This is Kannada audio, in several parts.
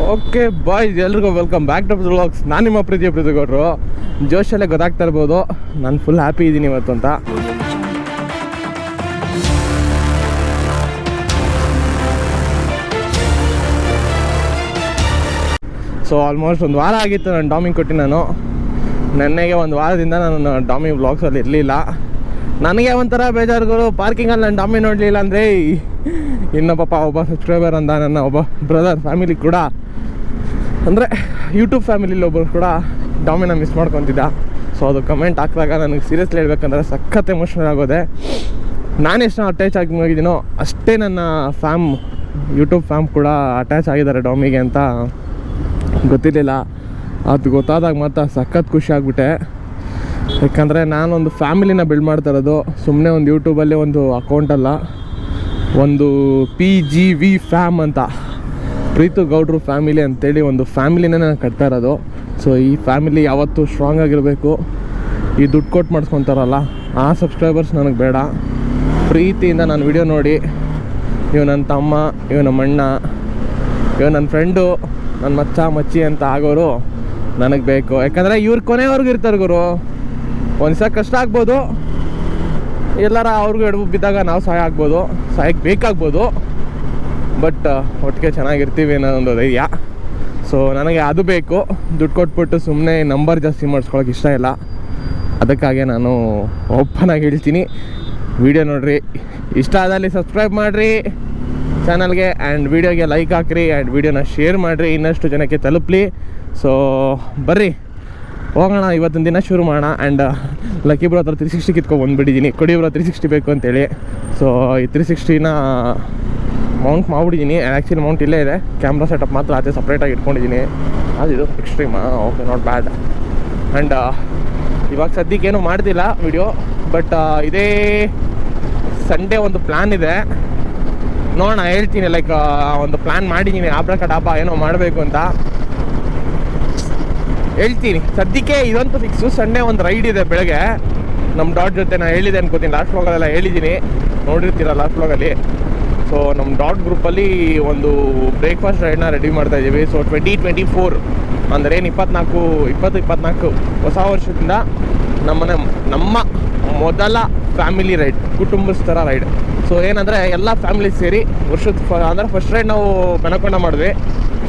ಓಕೆ ಬಾಯ್ ಎಲ್ರಿಗೂ ವೆಲ್ಕಮ್ ಬ್ಯಾಕ್ ಟು ಬ್ಲಾಗ್ಸ್ ನಾನು ನಿಮ್ಮ ಪ್ರೀತಿಯ ಪ್ರೀತಿಗೌಡರು. ಜೋಶಲ್ಲೇ ಗೊತ್ತಾಗ್ತಾ ಇರ್ಬೋದು. ನಾನು ಫುಲ್ ಹ್ಯಾಪಿ ಇದ್ದೀನಿ ಇವತ್ತು ಅಂತ. ಸೊ ಆಲ್ಮೋಸ್ಟ್ ಒಂದು ವಾರ ಆಗಿತ್ತು ನಾನು ಡಾಮಿಂಗ್ ಕೊಟ್ಟು ನಾನು. ನೆನ್ನೆಗೆ ಒಂದು ವಾರದಿಂದ ನಾನು ಡಾಮಿ ಬ್ಲಾಗ್ಸಲ್ಲಿ ಇರಲಿಲ್ಲ. ನನಗೆ ಒಂಥರ ಬೇಜಾರುಗಳು. ಪಾರ್ಕಿಂಗಲ್ಲಿ ನಾನು ಡಾಮಿ ನೋಡಲಿಲ್ಲ ಅಂದರೆ ಇನ್ನೊಬ್ಬ ಒಬ್ಬ ಸಬ್ಸ್ಕ್ರೈಬರ್ ಅಂದ ನನ್ನ ಒಬ್ಬ ಬ್ರದರ್ ಫ್ಯಾಮಿಲಿ ಕೂಡ. ಅಂದರೆ ಯೂಟ್ಯೂಬ್ ಫ್ಯಾಮಿಲಿಲಿ ಒಬ್ಬರು ಕೂಡ ಡಾಮಿನ ಮಿಸ್ ಮಾಡ್ಕೊತಿದ್ದ. ಸೊ ಅದು ಕಮೆಂಟ್ ಹಾಕಿದಾಗ ನನಗೆ ಸೀರಿಯಸ್ಲಿ ಹೇಳ್ಬೇಕಂದ್ರೆ ಸಖತ್ ಎಮೋಷ್ನಲ್ ಆಗೋದೆ. ನಾನು ಎಷ್ಟು ಅಟ್ಯಾಚ್ ಆಗಿ ಹೋಗಿದ್ದೀನೋ ಅಷ್ಟೇ ನನ್ನ ಫ್ಯಾಮ್ ಯೂಟ್ಯೂಬ್ ಫ್ಯಾಮ್ ಕೂಡ ಅಟ್ಯಾಚ್ ಆಗಿದ್ದಾರೆ ಡಾಮಿಗೆ ಅಂತ ಗೊತ್ತಿರಲಿಲ್ಲ. ಅದು ಗೊತ್ತಾದಾಗ ಮಾತ್ರ ಸಖತ್ ಖುಷಿ ಆಗ್ಬಿಟ್ಟೆ. ಯಾಕಂದರೆ ನಾನೊಂದು ಫ್ಯಾಮಿಲಿನ ಬಿಲ್ಡ್ ಮಾಡ್ತಾ ಇರೋದು. ಸುಮ್ಮನೆ ಒಂದು ಯೂಟ್ಯೂಬಲ್ಲಿ ಒಂದು ಅಕೌಂಟ್ ಅಲ್ಲ. ಒಂದು ಪಿ ಜಿ ವಿ ಫ್ಯಾಮ್ ಅಂತ. ಪ್ರೀತು ಗೌಡ್ರು ಫ್ಯಾಮಿಲಿ ಅಂತೇಳಿ ಒಂದು ಫ್ಯಾಮಿಲಿನೇ ನಾನು ಕಟ್ತಾ ಇರೋದು. ಸೊ ಈ ಫ್ಯಾಮಿಲಿ ಯಾವತ್ತೂ ಸ್ಟ್ರಾಂಗ್ ಆಗಿರಬೇಕು. ಈ ದುಡ್ಡು ಕೊಟ್ಟು ಮಾಡಿಸ್ಕೊತಾರಲ್ಲ, ಆ ಸಬ್ಸ್ಕ್ರೈಬರ್ಸ್ ನನಗೆ ಬೇಡ. ಪ್ರೀತಿಯಿಂದ ನಾನು ವಿಡಿಯೋ ನೋಡಿ. ಇವ್ ನನ್ನ ತಮ್ಮ, ಇವ್ ನಮ್ಮ ಅಣ್ಣ, ಇವ್ ನನ್ನ ಫ್ರೆಂಡು ನನ್ನ ಮಚ್ಚ, ಮಚ್ಚಿ ಅಂತ ಆಗೋರು ನನಗೆ ಬೇಕು. ಯಾಕಂದರೆ ಇವ್ರು ಕೊನೆವರೆಗೂ ಇರ್ತಾರೆ ಗುರು. ಒಂದು ಕಷ್ಟ ಆಗ್ಬೋದು. ಎಲ್ಲರ ಅವ್ರಿಗೂ ಎಡವು ಬಿದ್ದಾಗ ನಾವು ಸಹಾಯ ಆಗ್ಬೋದು. ಸಹಾಯಕ್ಕೆ ಬೇಕಾಗ್ಬೋದು. ಬಟ್ ಒಟ್ಟಿಗೆ ಚೆನ್ನಾಗಿರ್ತೀವಿ ಅನ್ನೋ ಒಂದು ಧೈರ್ಯ. ಸೊ ನನಗೆ ಅದು ಬೇಕು. ದುಡ್ಡು ಕೊಟ್ಬಿಟ್ಟು ಸುಮ್ಮನೆ ನಂಬರ್ ಜಾಸ್ತಿ ಮಾಡಿಸ್ಕೊಳಕ್ಕೆ ಇಷ್ಟ ಇಲ್ಲ. ಅದಕ್ಕಾಗಿ ನಾನು ಓಪನ್ ಆಗಿ ಹೇಳ್ತೀನಿ. ವಿಡಿಯೋ ನೋಡಿರಿ. ಇಷ್ಟ ಆದಲ್ಲಿ ಸಬ್ಸ್ಕ್ರೈಬ್ ಮಾಡಿರಿ ಚಾನಲ್ಗೆ ಆ್ಯಂಡ್ ವಿಡಿಯೋಗೆ ಲೈಕ್ ಹಾಕ್ರಿ ಆ್ಯಂಡ್ ವಿಡಿಯೋನ ಶೇರ್ ಮಾಡಿರಿ. ಇನ್ನಷ್ಟು ಜನಕ್ಕೆ ತಲುಪಲಿ. ಸೊ ಬರ್ರಿ. ಹೋಗೋಣ, ಇವತ್ತಿನ ದಿನ ಶುರು ಮಾಡೋಣ ಆ್ಯಂಡ್ ಲಕ್ಕಿ ಬ್ರೋ ಹತ್ರ ತ್ರೀ ಸಿಕ್ಸ್ಟಿ ಕಿತ್ಕೊಂಡು ಬಂದುಬಿಟ್ಟಿದ್ದೀನಿ ಕೊಡಿ ಬ್ರೋ ತ್ರೀ ಸಿಕ್ಸ್ಟಿ ಬೇಕು ಅಂತೇಳಿ. ಸೊ ಈ ತ್ರೀ ಸಿಕ್ಸ್ಟಿನ ಮೌಂಟ್ ಮಾಡ್ಬಿಟ್ಟಿದ್ದೀನಿ ಆ್ಯಕ್ಚುಲಿ ಮೌಂಟ್ ಇಲ್ಲೇ ಇದೆ. ಕ್ಯಾಮ್ರಾ ಸೆಟಪ್ ಮಾತ್ರ ಆಚೆ ಸಪ್ರೇಟಾಗಿ ಇಟ್ಕೊಂಡಿದ್ದೀನಿ ಅದಿದು ಎಕ್ಸ್ಟ್ರೀಮಾ ಓಕೆ ನಾಟ್ ಬ್ಯಾಡ್ ಆ್ಯಂಡ್ ಇವಾಗ ಸದ್ಯಕ್ಕೇನು ಮಾಡ್ತಿಲ್ಲ ವಿಡಿಯೋ ಬಟ್ ಇದೇ ಸಂಡೇ ಒಂದು ಪ್ಲ್ಯಾನ್ ಇದೆ. ನೋಡೋಣ, ಹೇಳ್ತೀನಿ ಲೈಕ್ ಒಂದು ಪ್ಲ್ಯಾನ್ ಮಾಡಿದ್ದೀನಿ ಆಬ್ರ ಡಾಬಾ ಏನೋ ಮಾಡಬೇಕು ಅಂತ. ಹೇಳ್ತೀನಿ. ಸದ್ಯಕ್ಕೆ ಇದಂತೂ ಫಿಕ್ಸು ಸಂಡೆ ಒಂದು ರೈಡ್ ಇದೆ ಬೆಳಗ್ಗೆ. ನಮ್ಮ ಡಾಟ್ ಜೊತೆ ನಾನು ಹೇಳಿದೆ ಅನ್ಕೋತೀನಿ. ಲಾಸ್ಟ್ ವ್ಲಾಗಲ್ಲೆಲ್ಲ ಹೇಳಿದ್ದೀನಿ. ನೋಡಿರ್ತೀರ ಲಾಸ್ಟ್ ವ್ಲಾಗಲ್ಲಿ ಸೊ ನಮ್ಮ ಡಾಟ್ ಗ್ರೂಪಲ್ಲಿ ಒಂದು ಬ್ರೇಕ್ಫಾಸ್ಟ್ ರೈಡ್ನ ರೆಡಿ ಮಾಡ್ತಾ ಇದ್ದೀವಿ. ಸೊ ಟ್ವೆಂಟಿ ಟ್ವೆಂಟಿ ಫೋರ್ ಅಂದರೆ ಏನು ಇಪ್ಪತ್ನಾಲ್ಕು, ಇಪ್ಪತ್ತು, ಇಪ್ಪತ್ನಾಲ್ಕು ಹೊಸ ವರ್ಷದಿಂದ ನಮ್ಮನೆ, ನಮ್ಮ ಮೊದಲ ಫ್ಯಾಮಿಲಿ ರೈಡ್ ಕುಟುಂಬಸ್ಥರ ರೈಡ್ ಸೊ ಏನಂದರೆ ಎಲ್ಲ ಫ್ಯಾಮಿಲಿ ಸೇರಿ ವರ್ಷದ ಫ ಅಂದರೆ ಫಸ್ಟ್ ರೈಡ್ ನಾವು ಬೆನಕೊಂಡ ಮಾಡಿದ್ವಿ.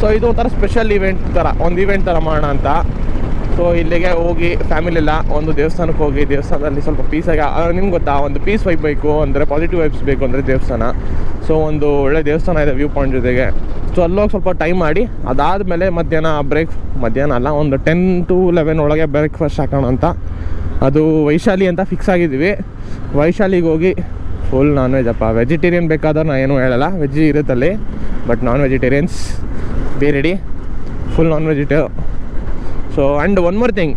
ಸೊ ಇದು ಒಂಥರ ಸ್ಪೆಷಲ್ ಇವೆಂಟ್ ಥರ ಒಂದು ಇವೆಂಟ್ ಥರ ಮಾಡೋಣ ಅಂತ. ಸೊ ಇಲ್ಲಿಗೆ ಹೋಗಿ ಫ್ಯಾಮಿಲಿ ಎಲ್ಲ ಒಂದು ದೇವಸ್ಥಾನಕ್ಕೆ ಹೋಗಿ, ದೇವಸ್ಥಾನದಲ್ಲಿ ಸ್ವಲ್ಪ ಪೀಸಾಗಿ ನಿಮ್ಗೆ ಗೊತ್ತಾ, ಒಂದು ಪೀಸ್ ವೈಬ್ ಬೇಕು, ಅಂದರೆ ಪಾಸಿಟಿವ್ ವೈಬ್ಸ್ ಬೇಕು ಅಂದರೆ ದೇವಸ್ಥಾನ. ಸೊ ಒಂದು ಒಳ್ಳೆ ದೇವಸ್ಥಾನ ಇದೆ ವ್ಯೂ ಪಾಯಿಂಟ್ ಜೊತೆಗೆ. ಸೊ ಅಲ್ಲೋಗಿ ಸ್ವಲ್ಪ ಟೈಮ್ ಮಾಡಿ, ಅದಾದಮೇಲೆ ಮಧ್ಯಾಹ್ನ ಬ್ರೇಕ್ ಮಧ್ಯಾಹ್ನ ಅಲ್ಲ, ಒಂದು ಟೆನ್ ಟು ಲೆವೆನ್ ಒಳಗೆ ಬ್ರೇಕ್ಫಾಸ್ಟ್ ಹಾಕೋಣ ಅಂತ. ಅದು ವೈಶಾಲಿ ಅಂತ ಫಿಕ್ಸ್ ಆಗಿದ್ದೀವಿ. ವೈಶಾಲಿಗೆ ಹೋಗಿ ಫುಲ್ ನಾನ್ ವೆಜ್ ಅಪ್ಪ. ವೆಜಿಟೇರಿಯನ್ ಬೇಕಾದ್ರೆ ನಾನು ಏನೂ ಹೇಳಲ್ಲ. ವೆಜ್ ಇರುತ್ತಲ್ಲಿ ಬಟ್ ನಾನ್ ವೆಜಿಟೇರಿಯನ್ಸ್ ಬೇರೆಡಿ full non ವೆಜಿಟೇವ್ so and one more thing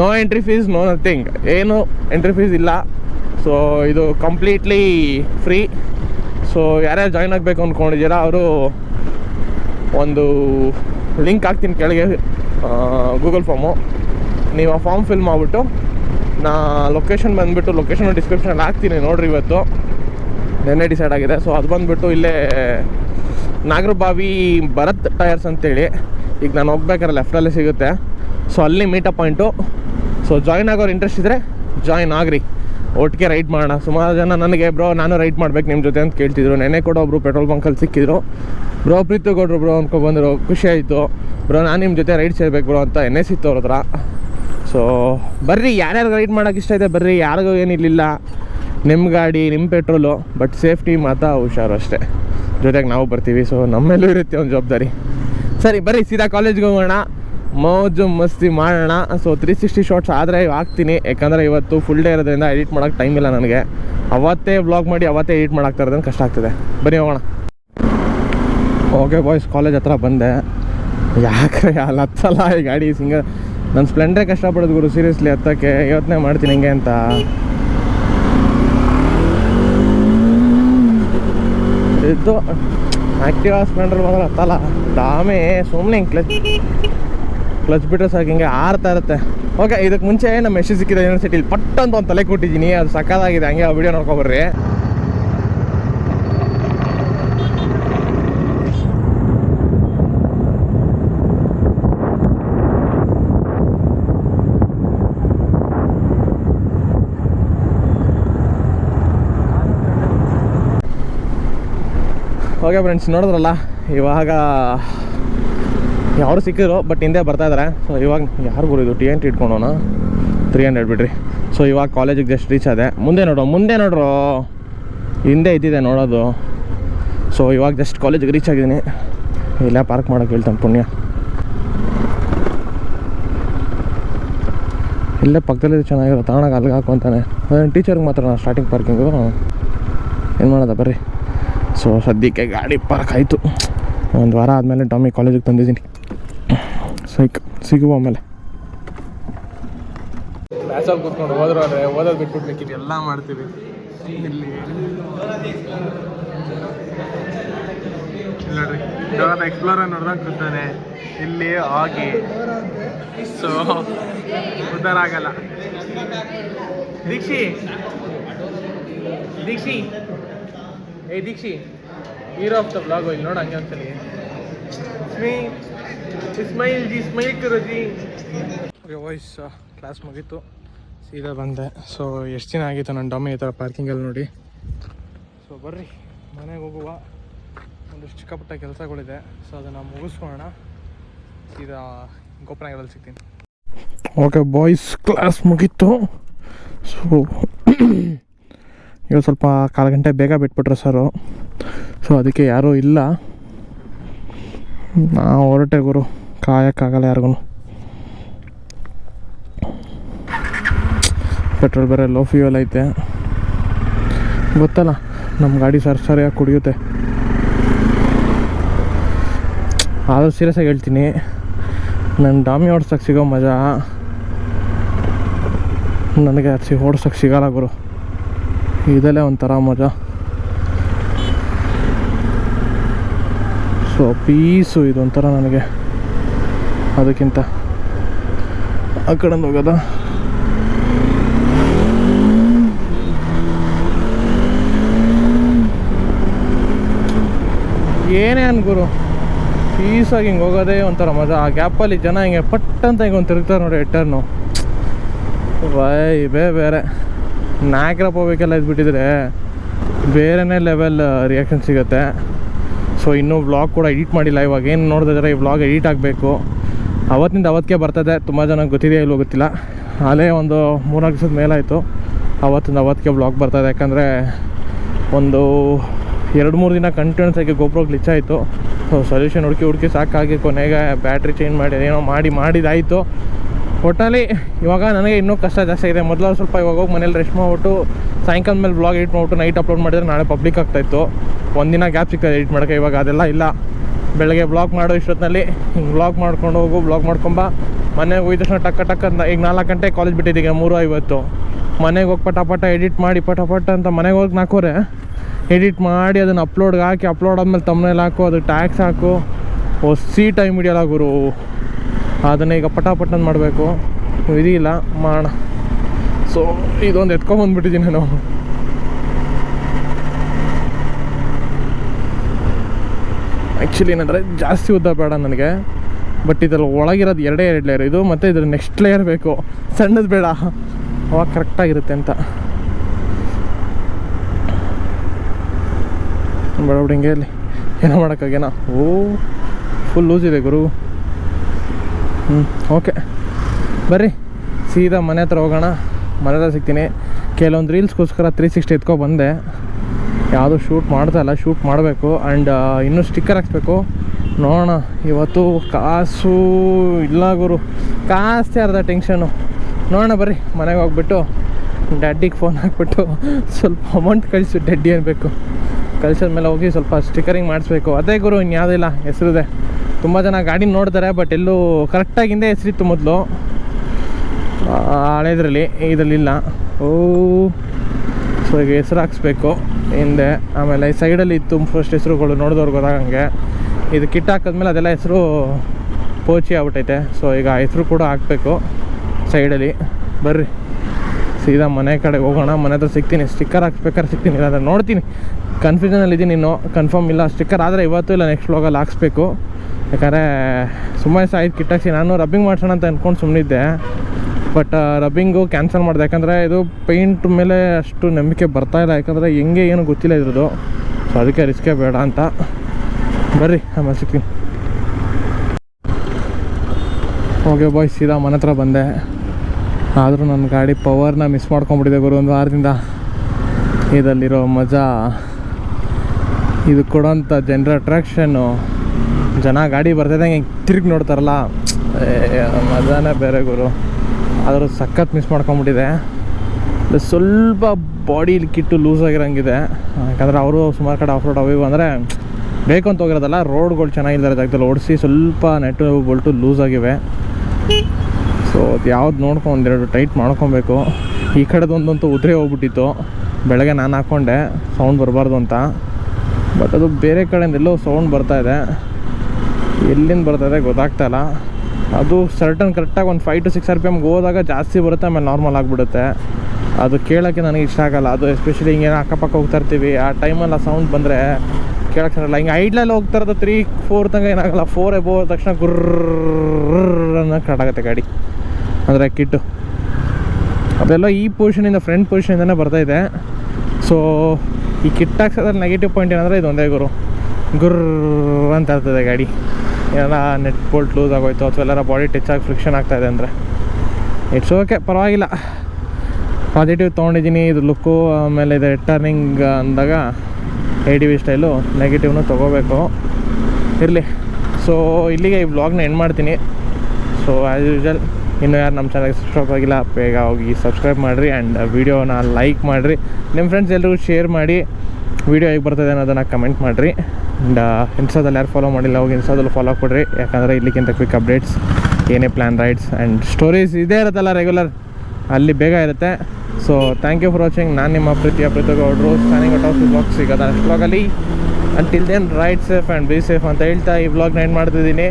no entry fees no nothing ಏನು ಎಂಟ್ರಿ ಫೀಸ್ ಇಲ್ಲ. ಸೊ ಇದು ಕಂಪ್ಲೀಟ್ಲಿ ಫ್ರೀ ಸೊ ಯಾರ್ಯಾರು ಜಾಯ್ನ್ ಆಗಬೇಕು ಅಂದ್ಕೊಂಡಿದ್ದೀರಾ ಅವರು ಒಂದು ಲಿಂಕ್ ಹಾಕ್ತೀನಿ ಕೆಳಗೆ ಗೂಗಲ್ ಫಾರ್ಮು ನೀವು ಆ ಫಾರ್ಮ್ ಫಿಲ್ ಮಾಡಿಬಿಟ್ಟು ನಾ ಲೊಕೇಶನ್ ಬಂದುಬಿಟ್ಟು ಲೊಕೇಶನ್ ಡಿಸ್ಕ್ರಿಪ್ಷನಲ್ಲಿ ಹಾಕ್ತೀನಿ ನೋಡ್ರಿ ಇವತ್ತು. ನೆನ್ನೆ ಡಿಸೈಡ್ ಆಗಿದೆ. ಸೊ ಅದು ಬಂದುಬಿಟ್ಟು ಇಲ್ಲೇ ನಾಗರಬಾವಿ ಭರತ್ ಟೈರ್ಸ್ ಅಂತೇಳಿ. ಈಗ ನಾನು ಹೋಗ್ಬೇಕಾದ್ರೆ ಲೆಫ್ಟಲ್ಲೇ ಸಿಗುತ್ತೆ. ಸೊ ಅಲ್ಲಿ ಮೀಟಪ್ ಪಾಯಿಂಟು ಸೊ ಜಾಯ್ನ್ ಆಗೋರು ಇಂಟ್ರೆಸ್ಟ್ ಇದ್ದರೆ ಜಾಯ್ನ್ ಆಗ್ರಿ. ಒಟ್ಟಿಗೆ ರೈಡ್ ಮಾಡೋಣ. ಸುಮಾರು ಜನ ನನಗೆ, ಬ್ರೋ, ನಾನು ರೈಡ್ ಮಾಡ್ಬೇಕು ನಿಮ್ಮ ಜೊತೆ ಅಂತ ಕೇಳ್ತಿದ್ರು. ನೆನೆ ಕೂಡ ಒಬ್ಬರು ಪೆಟ್ರೋಲ್ ಬಂಕಲ್ಲಿ ಸಿಕ್ಕಿದ್ರು. ಬ್ರೋ, ಪ್ರೀತು ಕೊಡ್ರು, ಬ್ರೋ ಅಂದ್ಕೊಂಡು ಬಂದರು. ಖುಷಿ ಆಯಿತು. ಬ್ರೋ, ನಾನು ನಿಮ್ಮ ಜೊತೆ ರೈಡ್ ಸೇರ್ಬೇಕು ಬ್ರೋ ಅಂತ ಎನ್ ಎಸ್ ಇತ್ತು ಅವ್ರ ಹತ್ರ. ಸೊ ಬರ್ರಿ, ಯಾರ್ಯಾರು ರೈಡ್ ಮಾಡೋಕೆ ಇಷ್ಟ ಇದೆ ಬರ್ರಿ, ಯಾರಿಗೂ ಏನಿಲ್ಲ ನಿಮ್ಮ ಗಾಡಿ ನಿಮ್ಮ ಪೆಟ್ರೋಲು ಬಟ್ ಸೇಫ್ಟಿ ಮಾತ್ರ ಹುಷಾರು ಅಷ್ಟೇ. ಜೊತೆಗೆ ನಾವು ಬರ್ತೀವಿ ಸೊ ನಮ್ಮೆಲ್ಲೂ ಇರುತ್ತೆ ಒಂದು ಜವಾಬ್ದಾರಿ. ಸರಿ, ಬರ್ರಿ, ಸೀದಾ ಕಾಲೇಜ್ಗೆ ಹೋಗೋಣ. ಮೋಜು ಮಸ್ತಿ ಮಾಡೋಣ. ಸೊ ತ್ರೀ ಸಿಕ್ಸ್ಟಿ ಶಾರ್ಟ್ಸ್ ಆದರೆ ಹಾಕ್ತೀನಿ ಯಾಕಂದರೆ ಇವತ್ತು ಫುಲ್ ಡೇ ಇರೋದ್ರಿಂದ ಎಡಿಟ್ ಮಾಡೋಕ್ಕೆ ಟೈಮ್ ಇಲ್ಲ ನನಗೆ. ಅವತ್ತೇ ವ್ಲಾಗ್ ಮಾಡಿ, ಅವತ್ತೇ ಎಡಿಟ್ ಮಾಡೋಕ್ತಾ ಇರೋದ್ರಿಂದ ಕಷ್ಟ ಆಗ್ತದೆ. ಬನ್ನಿ, ಹೋಗೋಣ. ಓಕೆ ಬಾಯ್ಸ್ ಕಾಲೇಜ್ ಹತ್ರ ಬಂದೆ. ಯಾಕೆ ಅಲ್ಲ ಹತ್ತಲ್ಲ ಈ ಗಾಡಿ ಸಿಂಗ ನನ್ನ ಸ್ಪ್ಲೆಂಡ್ರೇ ಕಷ್ಟಪಡೋದು ಗುರು ಸೀರಿಯಸ್ಲಿ ಹತ್ತಕ್ಕೆ ಯೋಚನೆ ಮಾಡ್ತೀನಿ ಹಿಂಗೆ ಅಂತ. ಇದು ಆ್ಯಕ್ಟಿವಾ ಸ್ಪ್ಲೆಂಡರ್ ಬಂದ್ರೆ ಹತ್ತಲ್ಲ. ದಾಮೆ ಸುಮ್ಮನೆ ಹಿಂಗೆ ಕ್ಲಚ್ ಕ್ಲಚ್ ಬಿಟ್ಟರೆ ಸಾಕು, ಹಿಂಗೆ ಆರ್ತಾ ಇರುತ್ತೆ. ಓಕೆ ಇದಕ್ಕೆ ಮುಂಚೆ ನಮ್ಮ ಎಸ್ ಸಿಕ್ಕಿದೆ ಯೂನಿವರ್ಸಿಟಿಲಿ ಪಟ್ ಅಂತ ಒಂದು ತಲೆ ಕೊಟ್ಟಿದ್ದೀನಿ. ಅದು ಸಕ್ಕದಾಗಿದೆ ಹಂಗೆ ಆ ವಿಡಿಯೋ ನೋಡ್ಕೊಬರ್ರಿ ಓಕೆ ಫ್ರೆಂಡ್ಸ್ ನೋಡಿದ್ರಲ್ಲ, ಇವಾಗ ಯಾರು ಸಿಕ್ಕಿದ್ರು ಬಟ್ ಹಿಂದೆ ಬರ್ತಾ ಇದ್ದಾರೆ ಸೊ ಇವಾಗ ಯಾರು ಗುರು ಇದು? ಟಿ ಎನ್ ಟಿ ಇಟ್ಕೊಂಡೋಣ ತ್ರೀ ಹಂಡ್ರೆಡ್ ಬಿಡ್ರಿ. ಸೊ ಇವಾಗ ಕಾಲೇಜಿಗೆ ಜಸ್ಟ್ ರೀಚ್ ಆದೆ. ಮುಂದೆ ನೋಡು, ಮುಂದೆ ನೋಡ್ರು. ಹಿಂದೆ ಇದ್ದಿದೆ ನೋಡೋದು. ಸೊ ಇವಾಗ ಜಸ್ಟ್ ಕಾಲೇಜಿಗೆ ರೀಚ್ ಆಗಿದ್ದೀನಿ. ಇಲ್ಲ ಪಾರ್ಕ್ ಮಾಡೋಕೆ ಹೇಳ್ತಾನೆ ಪುಣ್ಯ. ಇಲ್ಲೇ ಪಕ್ಕದಲ್ಲಿ ಚೆನ್ನಾಗಿರೋ ತಗೊಂಡಾಗ ಅಲ್ಲಿಗೆ ಹಾಕೊಂತಾನೆ ಟೀಚರ್ಗೆ ಮಾತ್ರ ನಾನು ಸ್ಟಾರ್ಟಿಂಗ್ ಪಾರ್ಕಿಂಗು ಏನು ಮಾಡೋದ ಬರ್ರಿ. ಸೊ ಸದ್ಯಕ್ಕೆ ಗಾಡಿ ಪಾರ್ಕ್ ಆಯಿತು. ಒಂದು ವಾರ ಆದಮೇಲೆ ಡಾಮಿ ಕಾಲೇಜಿಗೆ ತಂದಿದ್ದೀನಿ. ಸೈಕ್ ಸಿಗುವ ಆಮೇಲೆ. ಕ್ಲಾಸಲ್ಲಿ ಕೂತ್ಕೊಂಡು ಹೋದ್ರು ಓದೋದು ಬಿಟ್ಬಿಟ್ಟು ಎಲ್ಲ ಮಾಡ್ತೀವಿ. ಇಲ್ಲಿ. ನೋಡ್ರಿ ಇವಾಗ ಎಕ್ಸ್ಪ್ಲೋರ ನೋಡ್ದಾಗ ಕೂತಾನೆ. ಇಲ್ಲಿ ಆಗಿ ಸೊ ಉದ್ದಾರ ಆಗಲ್ಲ. ದೀಕ್ಷಿ. ದೀಕ್ಷಿ. ಏ, Dikshi hero of the vlog ಇಲ್ಲಿ ನೋಡ, ಹಂಗೆ ಒಂದ್ಸಲಿ. ಸ್ಮೈಲ್ ಜಿ ಸ್ಮೈಲ್ ಕರೋಜಿ ಓಕೆ ವಾಯ್ಸ್ ಕ್ಲಾಸ್ ಮುಗೀತು. ಸೀದಾ ಬಂದೆ. ಸೊ ಎಷ್ಟು ದಿನ ಆಗಿತ್ತು ನನ್ನ ಡಮ್ಮಿ ಈ ಥರ ಪಾರ್ಕಿಂಗಲ್ಲಿ ನೋಡಿ? ಸೊ ಬರ್ರಿ. ಮನೆಗೆ ಹೋಗುವ. ಒಂದಿಷ್ಟು ಚಿಕ್ಕಪುಟ್ಟ ಕೆಲಸಗಳಿದೆ. ಸೊ ಅದನ್ನು ಮುಗಿಸ್ಕೊಳ್ಳೋಣ. ಸೀದಾ ಗೋಪನಗರಲ್ಲಿ ಸಿಗ್ತೀನಿ. ಓಕೆ ಬಾಯ್ಸ್ ಕ್ಲಾಸ್ ಮುಗೀತು. ಸೊ ಈಗ ಸ್ವಲ್ಪ ಕಾಲು ಗಂಟೆ ಬೇಗ ಬಿಟ್ಬಿಟ್ರೆ ಸರು. ಸೊ ಅದಕ್ಕೆ ಯಾರೂ ಇಲ್ಲ. ಹೊರಟೆ ಗುರು. ಕಾಯೋಕ್ಕಾಗಲ್ಲ ಯಾರಿಗೂ. ಪೆಟ್ರೋಲ್ ಬೇರೆ ಲೋ ಫ್ಯೂಯಲ್ ಐತೆ. ಗೊತ್ತಲ್ಲ ನಮ್ಮ ಗಾಡಿ ಸರ್ ಸರಿಯಾಗಿ ಕುಡಿಯುತ್ತೆ. ಆದರೂ ಸೀರಿಯಸ್ಸಾಗಿ ಹೇಳ್ತೀನಿ. ನನ್ನ ಡಾಮಿ ಓಡಿಸೋಕೆ ಸಿಗೋ ಮಜಾ. ನನಗೆ ಸಿ ಓಡಿಸೋಕೆ ಸಿಗಲ್ಲ ಗುರು. ಇದಲ್ಲೇ ಒಂಥರ ಮಜಾ. ಸೊ ಪೀಸು ಇದೊಂಥರ ನನಗೆ. ಅದಕ್ಕಿಂತ ಆ ಕಡೆ ಹೋಗೋದ? ಏನೇ ಅನ್ಗುರು ಪೀಸಾಗಿ ಹಿಂಗೆ ಹೋಗೋದೇ ಒಂಥರ ಮಜಾ. ಆ ಗ್ಯಾಪಲ್ಲಿ ಜನ ಹಿಂಗೆ ಪಟ್ ಅಂತ ಹಿಂಗೆ ಒಂದು ತಿರುಗ್ತಾರೆ ನೋಡಿ ಎಟ್ಟರ್ನು ವೈ ಬೇ ಬೇರೆ. ನಾಲ್ಕರಪ್ಪ ಪೋಬೇಕೆಲ್ಲ ಇದ್ಬಿಟ್ಟಿದ್ರೆ ಬೇರೆನೇ ಲೆವೆಲ್ ರಿಯಾಕ್ಷನ್ ಸಿಗುತ್ತೆ. ಸೊ ಇನ್ನೂ ವ್ಲಾಗ್ ಕೂಡ ಎಡಿಟ್ ಮಾಡಿಲ್ಲ. ಇವಾಗ ಏನು ನೋಡಿದ್ರೆ ಈ ವ್ಲಾಗ್ ಎಡಿಟ್ ಆಗಬೇಕು. ಅವತ್ತಿಂದ ಅವತ್ತಿಗೆ ಬರ್ತದೆ. ತುಂಬ ಜನಕ್ಕೆ ಗೊತ್ತಿದೆ ಇಲ್ಲೋ ಗೊತ್ತಿಲ್ಲ. ಅಲ್ಲೇ ಒಂದು ಮೂರ್ನಾಲ್ಕು ದಿವಸದ ಮೇಲಾಯಿತು. ಅವತ್ತಿಂದ ಅವತ್ತಿಗೆ ವ್ಲಾಗ್ ಬರ್ತದೆ. ಯಾಕಂದರೆ ಒಂದು ಎರಡು ಮೂರು ದಿನ ಕಂಟಿನ್ಯೂಸ್ ಆಗಿ ಗೊಬ್ಬರ ಗ್ಲಿಚ್ ಆಯಿತು. ಸೊ ಸೊಲ್ಯೂಷನ್ ಹುಡುಕಿ ಹುಡುಕಿ ಸಾಕಾಗಿ ಕೊನೆಗೆ ಬ್ಯಾಟ್ರಿ ಚೇಂಜ್ ಮಾಡಿ, ಏನೋ ಮಾಡಿ, ಮಾಡಿದಾಯಿತು. ಒಟ್ಟಲ್ಲಿ ಇವಾಗ ನನಗೆ ಇನ್ನೂ ಕಷ್ಟ ಜಾಸ್ತಿ ಇದೆ. ಮೊದಲು ಸ್ವಲ್ಪ ಇವಾಗ ಹೋಗಿ ಮನೇಲಿ ರೆಸ್ಟ್ ಮಾಡಿಬಿಟ್ಟು ಸಾಯಂಕಾಲ ಮೇಲೆ ಬ್ಲಾಗ್ ಎಡಿಟ್ ಮಾಡ್ಬಿಟ್ಟು ನೈಟ್ ಅಪ್ಲೋಡ್ ಮಾಡಿದ್ರೆ ನಾಳೆ ಪಬ್ಲಿಕ್ ಆಗ್ತಾಯಿತ್ತು ಒಂದಿನ ಗ್ಯಾಪ್ ಸಿಗ್ತದೆ ಎಡಿಟ್ ಮಾಡೋಕ್ಕೆ. ಇವಾಗ ಅದೆಲ್ಲ ಇಲ್ಲ. ಬೆಳಗ್ಗೆ ಬ್ಲಾಗ್ ಮಾಡೋ ಇಷ್ಟೊತ್ತಿನಲ್ಲಿ ಹಿಂಗೆ ಬ್ಲಾಗ್ ಮಾಡ್ಕೊಂಡು ಹೋಗು ಬ್ಲಾಗ್ ಮಾಡ್ಕೊಂಬ. ಮನೆಗೆ ಹೋಗಿದ ತಕ್ಷಣ ಟಕ್ಕ ಟಕ್ಕ ಅಂತ ಈಗ ನಾಲ್ಕು ಗಂಟೆ ಕಾಲೇಜ್ ಬಿಟ್ಟಿದ್ದೀಗ ಮೂರು ಐವತ್ತು ಮನೆಗೆ ಹೋಗಿ ಪಟ ಪಟ ಎಡಿಟ್ ಮಾಡಿ, ಪಟ ಅಂತ ಮನೆಗೆ ಹೋಗಿ ನಾಲ್ಕೂರೆ ಎಡಿಟ್ ಮಾಡಿ ಅದನ್ನು ಅಪ್ಲೋಡ್ಗೆ ಹಾಕಿ ಅಪ್ಲೋಡ್ ಆದಮೇಲೆ ತಮ್ಮನೇಲಿ ಹಾಕು ಅದಕ್ಕೆ ಟ್ಯಾಕ್ಸ್ ಹಾಕು. ಹೊಸಿ ಟೈಮ್ ಹಿಡಿಯಲ್ಲ ಗುರು. ಅದನ್ನ ಈಗ ಪಟಾಪಟ್ಟನ ಮಾಡಬೇಕು. ಇದಿಲ್ಲ ಮಾಡೋಣ. ಸೊ ಇದೊಂದು ಎತ್ಕೊಂಬಂದ್ಬಿಟ್ಟಿದ್ದೀನಿ ನಾನು. ಆ್ಯಕ್ಚುಲಿ ಏನಂದರೆ, ಜಾಸ್ತಿ ಉದ್ದ ಬೇಡ ನನಗೆ. ಬಟ್ ಇದ್ರಲ್ಲಿ ಒಳಗಿರೋದು ಎರಡೇ ಎರಡು ಲೇಯರ್ ಇದು, ಮತ್ತು ಇದ್ರ ನೆಕ್ಸ್ಟ್ ಲೇಯರ್ ಬೇಕು. ಸಣ್ಣದು ಬೇಡ. ಅವಾಗ ಕರೆಕ್ಟಾಗಿರುತ್ತೆ ಅಂತ. ಬೇಡ ಹಿಂಗೆ ಇರಲಿ. ಏನೋ ಮಾಡೋಕ್ಕಾಗೇನಾ? ಓ ಫುಲ್ ಲೂಸ್ ಇದೆ ಗುರು. ಹ್ಞೂ ಓಕೆ ಬರ್ರಿ, ಸೀದಾ ಮನೆ ಹತ್ರ ಹೋಗೋಣ. ಮನೆ ಹತ್ರ ಸಿಗ್ತೀನಿ. ಕೆಲವೊಂದು ರೀಲ್ಸ್ಗೋಸ್ಕರ ತ್ರೀ ಸಿಕ್ಸ್ಟಿ ಎತ್ಕೊ ಬಂದೆ. ಯಾವುದೂ ಶೂಟ್ ಮಾಡ್ತಾ ಇಲ್ಲ ಶೂಟ್ ಮಾಡಬೇಕು. ಆ್ಯಂಡ್ ಇನ್ನೂ ಸ್ಟಿಕ್ಕರ್ ಹಾಕ್ಸ್ಬೇಕು. ನೋಡೋಣ, ಇವತ್ತು ಕಾಸು ಇಲ್ಲ ಗುರು. ಕಾಸೇ ಅರ್ಧ ಟೆನ್ಷನು ನೋಡೋಣ ಬರ್ರಿ, ಮನೆಗೆ ಹೋಗ್ಬಿಟ್ಟು ಡ್ಯಾಡಿಗೆ ಫೋನ್ ಹಾಕ್ಬಿಟ್ಟು, ಸ್ವಲ್ಪ ಅಮೌಂಟ್ ಕಳಿಸು ಡ್ಯಾಡಿ ಅನ್ನಬೇಕು ಕಳ್ಸಿದ ಮೇಲೆ ಹೋಗಿ ಸ್ವಲ್ಪ ಸ್ಟಿಕ್ಕರಿಂಗ್ ಮಾಡಿಸ್ಬೇಕು. ಅದೇ ಗುರು, ಇನ್ಯಾವುದಿಲ್ಲ, ಹೆಸರಿದೆ. ತುಂಬ ಜನ ಗಾಡಿ ನೋಡ್ತಾರೆ ಬಟ್ ಎಲ್ಲೂ ಕರೆಕ್ಟಾಗಿಂದೇ ಹೆಸರಿತ್ತು ಮೊದಲು. ಹಳೇದ್ರಲ್ಲಿ ಇದರಲ್ಲಿಲ್ಲ ಓ ಸೊ ಈಗ ಹೆಸರು ಹಾಕ್ಸ್ಬೇಕು ಹಿಂದೆ. ಆಮೇಲೆ ಈ ಸೈಡಲ್ಲಿ ಇತ್ತು ಫಸ್ಟ್ ಹೆಸರುಗಳು ನೋಡಿದವ್ರಿಗೆ ಗೊತ್ತಾಗಂಗೆ. ಇದು ಕಿಟ್ ಹಾಕಿದ್ಮೇಲೆ ಅದೆಲ್ಲ ಹೆಸರು ಪೋಚಿ ಆಗ್ಬಿಟ್ಟೈತೆ. ಸೊ ಈಗ ಹೆಸರು ಕೂಡ ಹಾಕಬೇಕು ಸೈಡಲ್ಲಿ ಬರ್ರಿ. ಸೀದಾ ಮನೆ ಕಡೆ ಹೋಗೋಣ. ಮನೆ ಹತ್ರ ಸಿಗ್ತೀನಿ. ಸ್ಟಿಕ್ಕರ್ ಹಾಕ್ಸ್ಬೇಕಾದ್ರೆ ಸಿಗ್ತೀನಿ. ಇಲ್ಲಾಂದ್ರೆ ನೋಡ್ತೀನಿ. ಕನ್ಫ್ಯೂಷನಲ್ಲಿ ಇದ್ದೀನಿ ಇನ್ನು. ಕನ್ಫರ್ಮ್ ಇಲ್ಲ. ಸ್ಟಿಕ್ಕರ್ ಆದರೆ ಇವತ್ತು ಇಲ್ಲ. ನೆಕ್ಸ್ಟ್ ವ್ಲಾಗಲ್ಲಿ ಹಾಕ್ಸ್ಬೇಕು. ಯಾಕಂದರೆ ಸುಮ್ಮನೆ ಸಾಯ್ತು ಕಿಟ್ಟಾಕ್ಸಿ, ನಾನು ರಬ್ಬಿಂಗ್ ಮಾಡ್ಸೋಣ ಅಂತ ಅಂದ್ಕೊಂಡು ಸುಮ್ಮನಿದ್ದೆ ಬಟ್ ರಬ್ಬಿಂಗು ಕ್ಯಾನ್ಸಲ್ ಮಾಡಿದೆ. ಯಾಕಂದರೆ ಇದು ಪೇಂಟ್ ಮೇಲೆ ಅಷ್ಟು ನಂಬಿಕೆ ಬರ್ತಾ ಇಲ್ಲ. ಯಾಕಂದರೆ ಹೆಂಗೆ ಏನು ಗೊತ್ತಿಲ್ಲ ಇದ್ರದ್ದು. ಸೊ ಅದಕ್ಕೆ ರಿಸ್ಕೇ ಬೇಡ ಅಂತ. ಬರ್ರಿ, ಆಮೇಲೆ ಸಿಗ್ತೀನಿ. ಓಕೆ ಬಾಯ್ ಸೀದಾ ಮನೆ ಹತ್ರ ಬಂದೆ. ಆದರೂ ನನ್ನ ಗಾಡಿ ಪವರ್ನ ಮಿಸ್ ಮಾಡ್ಕೊಂಬಿಟ್ಟಿದೆ ಗುರು. ಒಂದು ವಾರದಿಂದ ಇದರಲ್ಲಿರೋ ಮಜಾ. ಇದು ಕೊಡೋಂಥ ಜನರ ಅಟ್ರಾಕ್ಷನ್ನು ಜನ ಗಾಡಿ ಬರ್ತಿದ್ದಂಗೆ ತಿರುಗಿ ನೋಡ್ತಾರಲ್ಲ. ಮಜಾನೇ ಬೇರೆ ಗುರು. ಆದರೂ ಸಖತ್ ಮಿಸ್ ಮಾಡ್ಕೊಂಬಿಟ್ಟಿದೆ. ಸ್ವಲ್ಪ ಬಾಡಿ ಕಿಟ್ಟು ಲೂಸ್ ಆಗಿರೋಂಗಿದೆ. ಯಾಕಂದರೆ ಅವರು ಸುಮಾರು ಕಡೆ ಆಫ್ ರೋಡ್ ಅವು ಅಂದರೆ ಬೇಕು ಅಂತ ಹೋಗಿರೋದಲ್ಲ ರೋಡ್ಗಳು ಚೆನ್ನಾಗಿದ್ದಾರೆ ಜಾಗದಲ್ಲಿ ಓಡಿಸಿ ಸ್ವಲ್ಪ ನೆಟ್ಟು ಬೋಲ್ಟು ಲೂಸ್ ಆಗಿವೆ. ಸೊ ಅದು ಯಾವ್ದು ನೋಡ್ಕೊಂಡು ಒಂದೆರಡು ಟೈಟ್ ಮಾಡ್ಕೊಬೇಕು. ಈ ಕಡೆದೊಂದಂತೂ ಉದುರಿ ಹೋಗ್ಬಿಟ್ಟಿತ್ತು. ಬೆಳಗ್ಗೆ ನಾನು ಹಾಕ್ಕೊಂಡೆ ಸೌಂಡ್ ಬರಬಾರ್ದು ಅಂತ. ಬಟ್ ಅದು ಬೇರೆ ಕಡೆಯಿಂದ ಎಲ್ಲೋ ಸೌಂಡ್ ಬರ್ತಾ ಇದೆ. ಎಲ್ಲಿಂದ ಬರ್ತದೆ ಇದೆ ಗೊತ್ತಾಗ್ತಾ ಇಲ್ಲ. ಅದು ಸರ್ಟನ್ ಕರೆಕ್ಟಾಗಿ ಒಂದು five to six R P ಎಮ್ಗೆ ಹೋದಾಗ ಜಾಸ್ತಿ ಬರುತ್ತೆ, ಆಮೇಲೆ ನಾರ್ಮಲ್ ಆಗಿಬಿಡುತ್ತೆ. ಅದು ಕೇಳೋಕ್ಕೆ ನನಗೆ ಇಷ್ಟ ಆಗಲ್ಲ. ಅದು ಎಸ್ಪೆಷಲಿ ಹಿಂಗೆ ಅಕ್ಕಪಕ್ಕ ಹೋಗ್ತಾ ಇರ್ತೀವಿ, ಆ ಟೈಮಲ್ಲಿ ಆ ಸೌಂಡ್ ಬಂದರೆ ಕೇಳಕ್ಕೆ ಸರಲ್ಲ ಹಿಂಗೆ ಐಡ್ಲಲ್ಲಿ ಹೋಗ್ತಾ ಇರೋದು ತ್ರೀ ಫೋರ್ ತನಕ ಏನಾಗಲ್ಲ ಫೋರ್ ಎಬೋ ತಕ್ಷಣ ಗುರ್ರ ಅನ್ನೋ ಆಗುತ್ತೆ ಗಾಡಿ ಅಂದರೆ ಕಿಟ್ಟು ಅದೆಲ್ಲ ಈ ಪೊಸಿಷನಿಂದ ಫ್ರಂಟ್ ಪೊಸಿಷನಿಂದನೇ ಬರ್ತಾ ಇದೆ ಸೊ ಈ ಕಿಟ್ ಹಾಕ್ಸೋದ್ರಲ್ಲಿ ನೆಗೆಟಿವ್ ಪಾಯಿಂಟ್ ಏನಂದರೆ ಒಂದೇ ಗುರು ಗುರ್ರ ಅಂತ ಇರ್ತದೆ ಗಾಡಿ ಏನಾರ ನೆಟ್ ಬೋಲ್ಟ್ ಲೂಸ್ ಆಗೋಯ್ತು, ಅಥವಾ ಎಲ್ಲರ ಬಾಡಿ ಟಚ್ ಆಗಿ ಫ್ರಿಕ್ಷನ್ ಆಗ್ತಾ ಇದೆ ಅಂದರೆ. ಇಟ್ಸ್ ಓಕೆ ಪರವಾಗಿಲ್ಲ. ಪಾಸಿಟಿವ್ ತೊಗೊಂಡಿದ್ದೀನಿ, ಇದು ಲುಕ್ಕು ಆಮೇಲೆ ಇದು ಟರ್ನಿಂಗ್ ಅಂದಾಗ ಎ ಡಿ ವಿ ಸ್ಟೈಲು ನೆಗೆಟಿವ್ನು ತೊಗೋಬೇಕು. ಇರಲಿ. ಸೊ ಇಲ್ಲಿಗೆ ಈ ಬ್ಲಾಗ್ನ ಎಂಡ್ ಮಾಡ್ತೀನಿ. ಸೊ ಆ್ಯಸ್ ಯೂಶಲ್ ಇನ್ನೂ ಯಾರು ನಮ್ಮ ಚಾನಲ್ಗೆ ಸಬ್ಸ್ಕ್ರೈಬ್ ಆಗಿಲ್ಲ, ಬೇಗ ಹೋಗಿ ಸಬ್ಸ್ಕ್ರೈಬ್ ಮಾಡಿರಿ ಆ್ಯಂಡ್ ವೀಡಿಯೋನ ಲೈಕ್ ಮಾಡಿರಿ. ನಿಮ್ಮ ಫ್ರೆಂಡ್ಸ್ ಎಲ್ರಿಗೂ ಶೇರ್ ಮಾಡಿ. ವೀಡಿಯೋ ಹೇಗೆ ಬರ್ತದೆ ಅನ್ನೋದನ್ನು ಕಮೆಂಟ್ ಮಾಡಿರಿ. ಆ್ಯಂಡ್ ಇನ್ಸ್ಟಾದಲ್ಲಿ ಯಾರು ಫಾಲೋ ಮಾಡಿಲ್ಲ, ಹೋಗಿ ಇನ್ಸ್ಟಾದಲ್ಲಿ ಫಾಲೋ ಕೊಡಿರಿ. ಯಾಕಂದರೆ ಇಲ್ಲಿಗಿಂತ ಕ್ವಿಕ್ ಅಪ್ಡೇಟ್ಸ್ ಏನೇ ಪ್ಲ್ಯಾನ್ ರೈಡ್ಸ್ ಆ್ಯಂಡ್ ಸ್ಟೋರೀಸ್ ಇದೇ ಇರುತ್ತಲ್ಲ ರೆಗ್ಯುಲರ್ ಅಲ್ಲಿ ಬೇಗ ಇರುತ್ತೆ. So thank you for watching ನಾನು ನಿಮ್ಮ ಪ್ರೀತಿಯ ಪ್ರೀತಗೌಡರು ಸ್ಟ್ಯಾನಿಂಗ್ ಔಟ್ ಆಫ್ ಬ್ಲಾಗ್ ಸಿಗೋದ ಅಷ್ಟು ಬ್ಲಾಗಲ್ಲಿ until then ride safe and be safe ಅಂತ ಹೇಳ್ತಾ ಈ ವ್ಲಾಗ್ನ ಎಂಡ್ ಮಾಡ್ತಿದ್ದೀನಿ.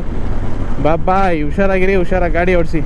ಬಾಬಾ ಹುಷಾರಾಗಿರಿ, ಹುಷಾರಾಗಿ ಗಾಡಿ ಓಡಿಸಿ.